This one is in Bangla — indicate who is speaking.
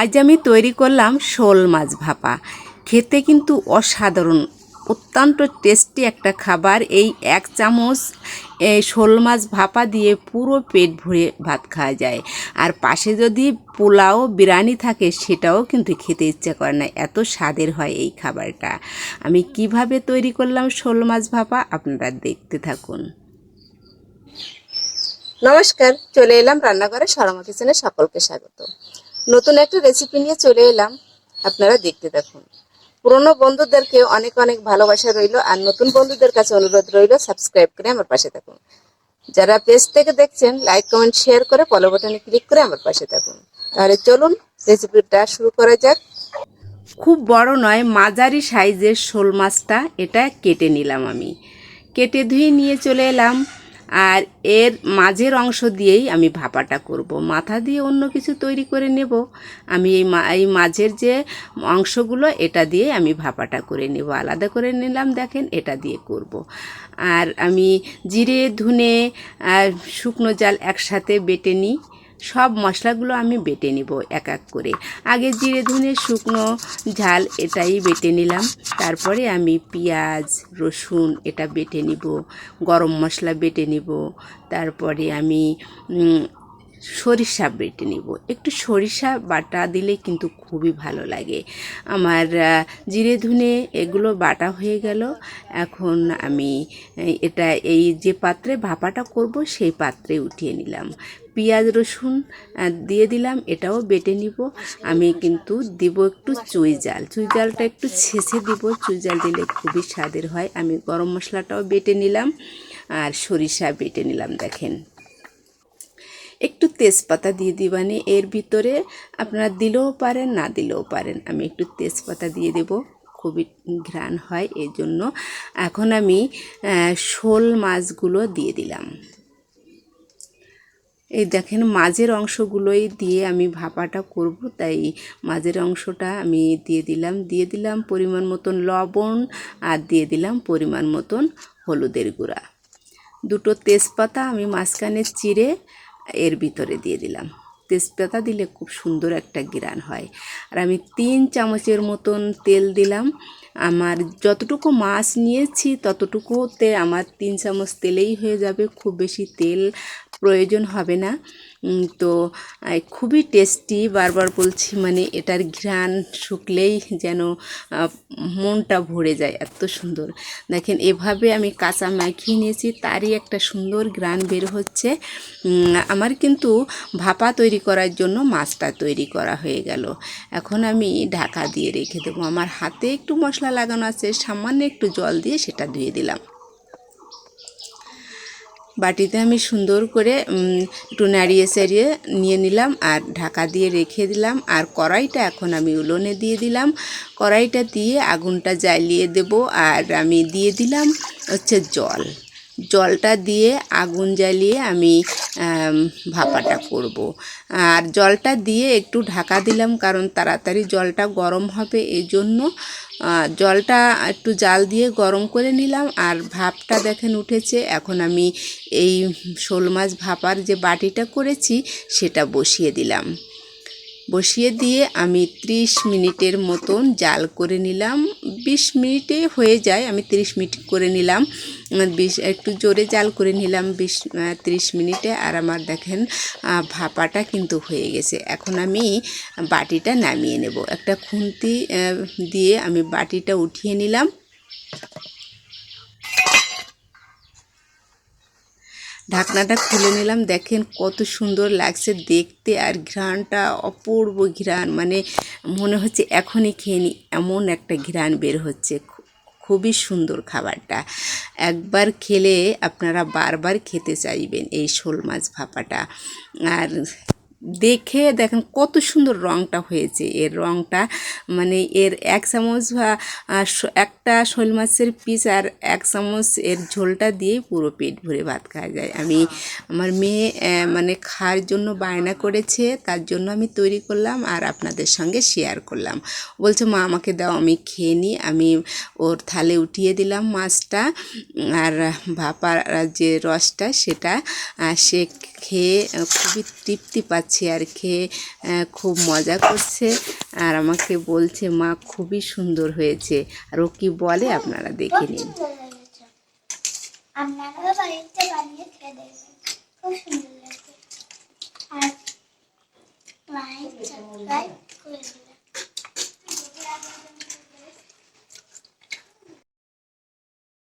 Speaker 1: আজ আমি তৈরি করলাম শোল মাছ ভাপা। খেতে কিন্তু অসাধারণ, অত্যন্ত টেস্টি একটা খাবার। এই এক চামচ শোল মাছ ভাপা দিয়ে পুরো পেট ভরে ভাত খাওয়া যায়। আর পাশে যদি পোলাও, বিরিয়ানি থাকে, সেটাও কিন্তু খেতে ইচ্ছে করে না। এত স্বাদের হয় এই খাবারটা। আমি কীভাবে তৈরি করলাম শোল মাছ ভাপা, আপনারা দেখতে থাকুন।
Speaker 2: নমস্কার, চলে এলাম রান্নাঘরে সরমা কিচেনে সকলকে স্বাগত। নতুন একটা রেসিপি নিয়ে চলে এলাম। আপনারা দেখতে দেখুন পুরনো বন্ধুদেরকে অনেক অনেক ভালোবাসা রইল আর নতুন বন্ধুদের কাছে অনুরোধ রইল সাবস্ক্রাইব করে আমার পাশে থাকুন। যারা পেজ থেকে দেখছেন লাইক কমেন্ট শেয়ার করে ফলো বাটনে ক্লিক করে আমার পাশে থাকুন। তাহলে চলুন রেসিপিটা শুরু করা যাক।
Speaker 1: খুব বড় নয়, মাঝারি সাইজের শোল মাছটা এটা কেটে নিলাম আমি। কেটে ধুয়ে নিয়ে চলে এলাম। আর এর মাঝের অংশ দিয়েই আমি ভাপাটা করব। মাথা দিয়ে অন্য কিছু তৈরি করে নেব। আমি এই এই মাঝের যে অংশগুলো, এটা দিয়ে আমি ভাপাটা করে নেব। আলাদা করে নিলাম, দেখেন, এটা দিয়ে করব। আর আমি জিরে, ধুনে আর শুকনো জাল একসাথে বেটে নিই। সব মশলাগুলো আমি বেটে নিব এক এক করে। আগে জিরে, ধুনে, শুকনো, ঝাল এটাই বেটে নিলাম। তারপরে আমি পেঁয়াজ, রসুন এটা বেটে নিব, গরম মশলা বেটে নিব। তারপরে আমি সরিষা বেটে নিব। একটু সরিষা বাটা দিলে কিন্তু খুবই ভালো লাগে। আমার জিরে ধুনে এগুলো বাটা হয়ে গেল। এখন আমি এটা, এই যে পাত্রে ভাপাটা করব সেই পাত্রে উঠিয়ে নিলাম। পেঁয়াজ রসুন দিয়ে দিলাম, এটাও বেটে নিব। আমি কিন্তু দিব একটু চুই জাল। চুই জালটা একটু ছেঁচে দিব। চুই জাল দিলে খুবই স্বাদের হয়। আমি গরম মশলাটাও বেটে নিলাম আর সরিষা বেটে নিলাম, দেখেন। একটু তেজপাতা দিয়ে দিবানি। এর ভিতরে আপনারা দিলেও পারেন, না দিলেও পারেন। আমি একটু তেজপাতা দিয়ে দেব, খুবই ঘ্রাণ হয় এই জন্য এখন আমি শোল মাছগুলো দিয়ে দিলাম। এই দেখেন মাঝের অংশগুলোই দিয়ে আমি ভাপাটা করব, তাই মাঝের অংশটা আমি দিয়ে দিলাম। দিয়ে দিলাম পরিমাণ মতন লবণ আর দিয়ে দিলাম পরিমাণ মতন হলুদের গুঁড়া। দুটো তেজপাতা আমি মাঝখানে চিড়ে এর ভিতরে দিয়ে দিলাম। তেজপাতা দিলে খুব সুন্দর একটা গ্রান হয়। আর আমি তিন চামচের মতন তেল দিলাম। আমার যতটুকু মাছ নিয়েছি ততটুকুতে আমার তিন চামচ তেলেই হয়ে যাবে। খুব বেশি তেল প্রয়োজন হবে না। তো খুবই টেস্টি বারবার বলছি মানে এটার ঘ্রাণ শুকলেই যেন মনটা ভরে যায় এত সুন্দর। দেখেন, এভাবে আমি কাঁচা মাখিয়ে নিয়েছি, তারই একটা সুন্দর ঘ্রাণ বের হচ্ছে। আমার কিন্তু ভাপা তৈরি করার জন্য মাছটা তৈরি করা হয়ে গেল। এখন আমি ঢাকা দিয়ে রেখে দেবো। আমার হাতে একটু মশলা লাগানো আছে, সামান্য একটু জল দিয়ে সেটা ধুয়ে দিলাম। বাটিতে আমি সুন্দর করে একটু নাড়িয়ে সারিয়ে নিয়ে নিলাম আর ঢাকা দিয়ে রেখে দিলাম। আর কড়াইটা এখন আমি উলোনে দিয়ে দিলাম। কড়াইটা দিয়ে আগুনটা জ্বালিয়ে দেব। আর আমি দিয়ে দিলাম হচ্ছে জল। জলটা দিয়ে আগুন জ্বালিয়ে আমি ভাপাটা করব। আর জলটা দিয়ে একটু ঢাকা দিলাম কারণ তাড়াতাড়ি জলটা গরম হবে এই জন্য জলটা একটু জাল দিয়ে গরম করে নিলাম আর ভাপটা দেখেন উঠেছে, এখন আমি এই শোল মাছ ভাপার যে বাটিটা করেছি, সেটা বসিয়ে দিলাম বসিয়ে দিয়ে আমি 30 মিনিটের মতন জাল করে নিলাম। 20 মিনিটে হয়ে যায়, আমি 30 মিনিট করে নিলাম। বিশ, একটু জোরে জাল করে নিলাম বিশ ত্রিশ মিনিটে। আর আমার দেখেন ভাপাটা কিন্তু হয়ে গেছে। এখন আমি বাটিটা নামিয়ে নেব। একটা খুন্তি দিয়ে আমি বাটিটা উঠিয়ে নিলাম। ঢাকনাটা খুলে নিলাম। দেখেন কত সুন্দর লাগছে দেখতে আর ঘ্রাণটা অপূর্ব ঘ্রাণ। মানে মনে হচ্ছে এখনই খেয়ে নি, এমন একটা ঘ্রাণ বের হচ্ছে। খুবই সুন্দর খাবারটা। একবার খেলে আপনারা বারবার খেতে চাইবেন এই শোল মাছ ভাপাটা। আর দেখে দেখেন কত সুন্দর রঙটা হয়েছে। এর রঙটা মানে এর এক চামচ একটা শোল মাছের পিস আর এক চামচ এর ঝোলটা দিয়েই পুরো পেট ভরে ভাত খাওয়া যায়। আমি আমার মেয়ে মানে খাওয়ার জন্য বায়না করেছে, তার জন্য আমি তৈরি করলাম আর আপনাদের সঙ্গে শেয়ার করলাম। বলছে, মা, আমাকে দাও, আমি খেয়ে নিই। আমি ওর থালে উঠিয়ে দিলাম মাছটা আর ভাপার যে রসটা সেটা সে খেয়ে খুবই তৃপ্তি পাচ্ছে। চেয়ার খেয়ে খুব মজা করছে। আর আমাকে বলছে, মা, খুবই সুন্দর হয়েছে। আর ও কি বলে, আপনারা দেখে নিন।